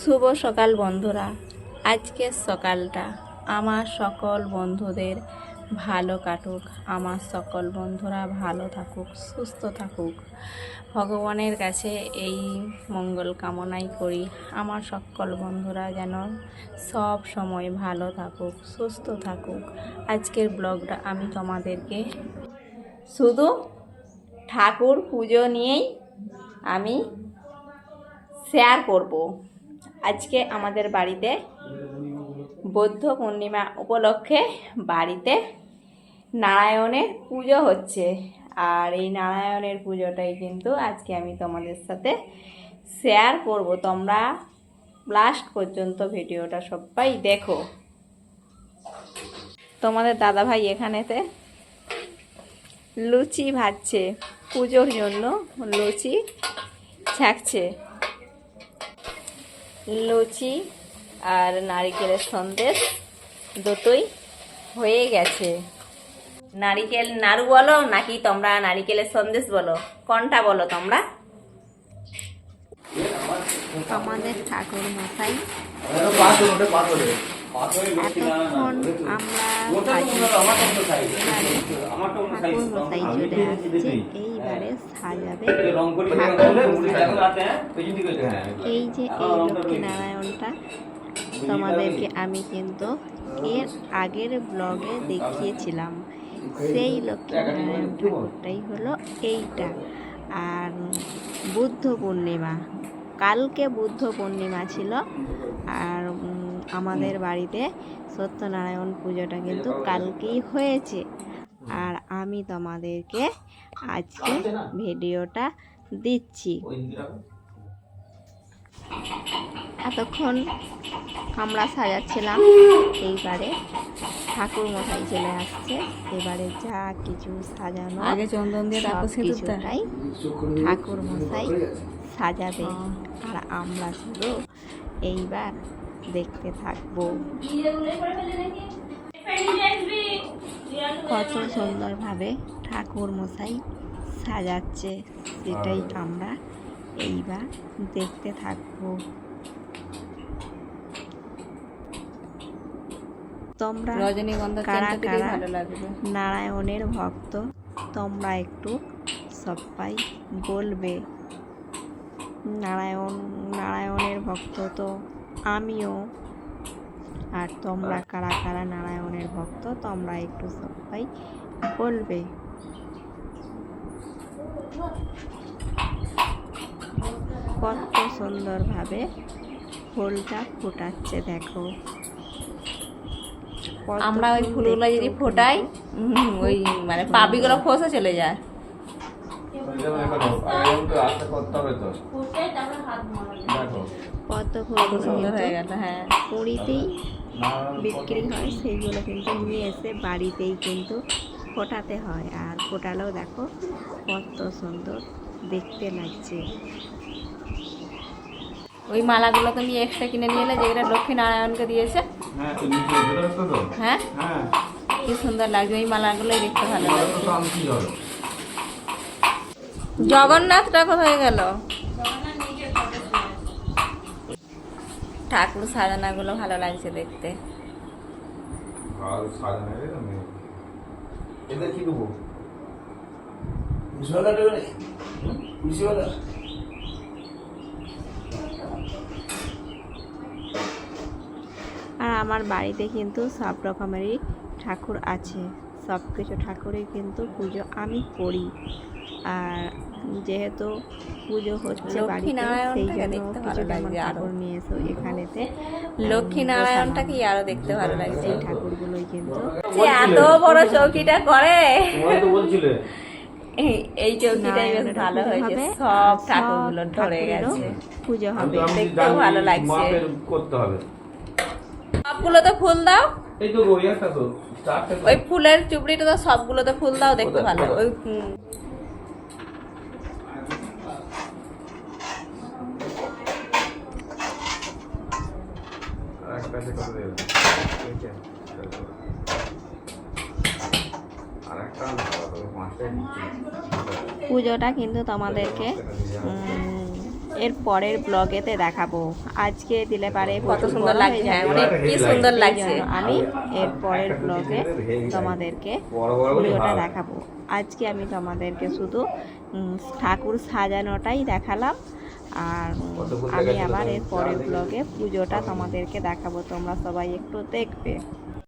শুভ সকাল বন্ধুরা। আজকের সকালটা আমার সকল বন্ধুদের ভালো কাটুক, আমার সকল বন্ধুরা ভালো থাকুক, সুস্থ থাকুক। ভগবানের কাছে এই মঙ্গল কামনাই করি। আমার সকল বন্ধুরা যেন সব সময় ভালো থাকুক, সুস্থ থাকুক। আজকের ব্লগটা আমি তোমাদেরকে শুধু ঠাকুর পুজো নিয়েই আমি শেয়ার করব। আজকে আমাদের বাড়িতে বৌদ্ধ পূর্ণিমা উপলক্ষে বাড়িতে নারায়ণের পুজো হচ্ছে। আর এই নারায়ণের পুজোটাই কিন্তু আজকে আমি তোমাদের সাথে শেয়ার করব। তোমরা লাস্ট পর্যন্ত ভিডিওটা সবাই দেখো। তোমাদের দাদাভাই এখানেতে লুচি ভাজছে। পুজোর জন্য লুচি ছাকছে। লুচি আর নারিকেলের সন্দেশ দুটোই হয়ে গেছে। নারিকেল নাড়ু বলো নাকি তোমরা নারিকেলের সন্দেশ বলো? কোনটা বলো তোমরা? আমাদের ঠাকুর মশাই এতক্ষণ আমরা ঠাকুর মশাই চলে আসছে এইবারে সাজাবে এই যে এই লক্ষ্মী নারায়ণটা তোমাদেরকে আমি কিন্তু এর আগের ব্লগে দেখিয়েছিলাম। সেই লক্ষ্মী নারায়ণ ঠাকুরটাই হলো এইটা। আর বুদ্ধ পূর্ণিমা কালকে বুদ্ধ পূর্ণিমা ছিল। আর আমাদের বাড়িতে সত্যনারায়ণ পুজোটা কিন্তু কালকেই হয়েছে। আর আমি তোমাদেরকে আজকে ভিডিওটা দিচ্ছি। এতক্ষণ আমরা সাজাচ্ছিলাম এইবারে ঠাকুর মশাই চলে আসছে। এবারে যা কিছু সাজানো আগে চন্দন দিয়ে তারপর কিছুটাই ঠাকুর মশাই সাজাবে আর আমরা শুধু এইবার দেখতে থাকব। কত সুন্দরভাবে ঠাকুর মশাই সাজাচ্ছে সেটাই আমরা এইবার দেখতে থাকব। তোমরা রজনীগন্ধা কারা কারা নারায়ণের ভক্ত তোমরা একটু সবাই বলবে। নারায়ণ নারায়ণের ভক্ত তো আমিও। আর তোমরা কারা কারা নারায়ণের ভক্ত তোমরা একটু সবাই বলবে। কত সুন্দরভাবে ফুলটা ফোটাচ্ছে দেখো। আমরা ওই ফুলগুলো যদি ফোটাই ওই মানে পাপড়িগুলো ফসে চলে যায়। সুন্দর হয়ে কিন্তু গেল হ্যাঁ। কুড়িতেই বিক্রি হয় সেইগুলো কিন্তু নিয়ে এসে বাড়িতেই কিন্তু ফোটাতে হয়। আর ফোটালেও দেখো কত সুন্দর দেখতে লাগছে। ওই মালাগুলো তুমি এক্সট্রা কিনে নিয়ে এলে যেগুলো লক্ষ্মী নারায়ণকে দিয়েছে। হ্যাঁ কি সুন্দর লাগছে ওই মালাগুলোই দেখতে ভালো লাগছে। জগন্নাথটা কোথায় গেল। ঠাকুর সাজানাগুলো ভালো লাগছে দেখতে। এটা কি দেবো? আর আমার বাড়িতে কিন্তু সব রকমেরই ঠাকুর আছে। সব কিছু ঠাকুরই কিন্তু পুজো আমি করি। আর যেহেতু পুজো হচ্ছে সেই জন্য। ঠাকুর নিয়ে এসো এখানেতে। লক্ষ্মী উম, নারায়ণটাকে বসানো। আরও দেখতে ভালো লাগছে। এই ঠাকুরগুলোই কিন্তু এত বড় চৌকিটা করে। তো এই- এই চৌকিটাই বেশ ভালো হয়েছে। সব ঠাকুরগুলো ধরে গেছে। পুজো হবে। দেখতেও ভালো লাগছে। করতে হবে। সবগুলোতে ফুল দাও। এই তো ওই তো। তো। ফুলের চুবড়িটা তো সবগুলোতে ফুল দাও দেখতে ভালো। ওই হুম, আর একটা আছে কত দেবে? এইটা। আর একটা আনতে হবে, তবে পাঁচটাই নিচ্ছি। পুজোটা কিন্তু তোমাদেরকে এর পরের ব্লগেতে দেখাবো। আজকে দিলে পারে কত সুন্দর লাগছে। অনেক কি সুন্দর লাগছে। আমি এর পরের ব্লগে তোমাদেরকে ভালো। দেখাবো। আজকে আমি তোমাদেরকে শুধু ঠাকুর সাজানোটাই দেখালাম। আর আমি আবার এর পরের ব্লগে পুজোটা তোমাদেরকে দেখাবো। তোমরা সবাই একটু দেখবে।